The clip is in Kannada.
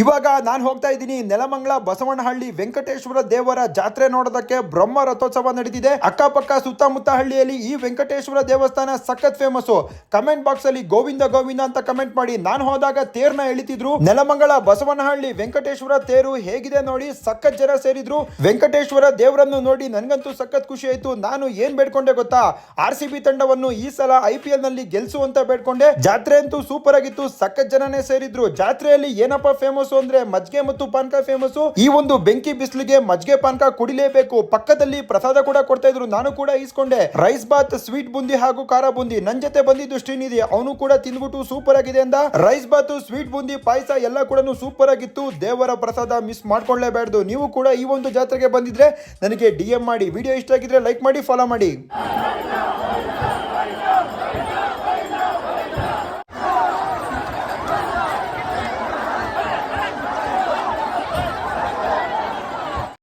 ಇವಾಗ ನಾನು ಹೋಗ್ತಾ ಇದ್ದೀನಿ. ನೆಲಮಂಗಲ, ಬಸವನಹಳ್ಳಿ, ವೆಂಕಟೇಶ್ವರ ದೇವರ ಜಾತ್ರೆ ನೋಡೋದಕ್ಕೆ ಬ್ರಹ್ಮ ರಥೋತ್ಸವ ನಡೀತಿದೆ. ಅಕ್ಕಪಕ್ಕ ಸುತ್ತಮುತ್ತ ಹಳ್ಳಿಯಲ್ಲಿ ಈ ವೆಂಕಟೇಶ್ವರ ದೇವಸ್ಥಾನ ಸಖತ್ ಫೇಮಸ್ ಕಮೆಂಟ್ ಬಾಕ್ಸ್ ಅಲ್ಲಿ ಗೋವಿಂದ ಗೋವಿಂದ ಅಂತ ಕಮೆಂಟ್ ಮಾಡಿ. ನಾನು ಹೋದಾಗ ತೇರ್ನ ಎಳಿತಿದ್ರು. ನೆಲಮಂಗಲ, ಬಸವನಹಳ್ಳಿ, ವೆಂಕಟೇಶ್ವರ ತೇರು ಹೇಗಿದೆ ನೋಡಿ ಸಖತ್ ಜನ ಸೇರಿದ್ರು. ವೆಂಕಟೇಶ್ವರ ದೇವರನ್ನು ನೋಡಿ ನನಗಂತೂ ಸಖತ್ ಖುಷಿ ಆಯ್ತು. ನಾನು ಏನ್ ಬೇಡ್ಕೊಂಡೆ ಗೊತ್ತಾ? ಆರ್ ತಂಡವನ್ನು ಈ ಸಲ ಐ ನಲ್ಲಿ ಗೆಲ್ಸುವಂತ ಬೇಡ್ಕೊಂಡೆ. ಜಾತ್ರೆ ಅಂತೂ ಸೂಪರ್ ಆಗಿತ್ತು. ಸಖತ್ ಜನನೇ ಸೇರಿದ್ರು. ಜಾತ್ರೆಯಲ್ಲಿ ಏನಪ್ಪ ಫೇಮಸ್ ಅಂದ್ರೆ ಮಜ್ಗೆ ಮತ್ತು ಪಾನಕ ಫೇಮಸ್ ಈ ಒಂದು ಬೆಂಕಿ ಬಿಸಿಲಿಗೆ ಮಜ್ಗೆ ಪಾನಕ ಕುಡಿಲೇಬೇಕು. ಪಕ್ಕದಲ್ಲಿ ಪ್ರಸಾದ ಕೂಡ ಕೊಡ್ತಾ ಇದ್ರು. ನಾನು ಕೂಡ ಈಸ್ಕೊಂಡೆ. ರೈಸ್ ಬಾತ್, ಸ್ವೀಟ್ ಬುಂದಿ ಹಾಗೂ ಖಾರ ಬುಂದಿ. ನನ್ ಜೊತೆ ಬಂದಿದ್ದು ಶ್ರೀನಿಧಿ. ಅವನು ಕೂಡ ತಿಂದ್ಬಿಟ್ಟು ಸೂಪರ್ ಆಗಿದೆ ಅಂದ. ರೈಸ್ ಬಾತ್, ಸ್ವೀಟ್ ಬುಂದಿ, ಪಾಯಸ ಎಲ್ಲ ಕೂಡ ಸೂಪರ್ ಆಗಿತ್ತು. ದೇವರ ಪ್ರಸಾದ ಮಿಸ್ ಮಾಡ್ಕೊಳ್ಳೇಬಾರ್ದು. ನೀವು ಕೂಡ ಈ ಒಂದು ಜಾತ್ರೆಗೆ ಬಂದಿದ್ರೆ ನನಗೆ ಡಿ ಮಾಡಿ. ವಿಡಿಯೋ ಇಷ್ಟ ಆಗಿದ್ರೆ ಲೈಕ್ ಮಾಡಿ ಫಾಲೋ ಮಾಡಿ.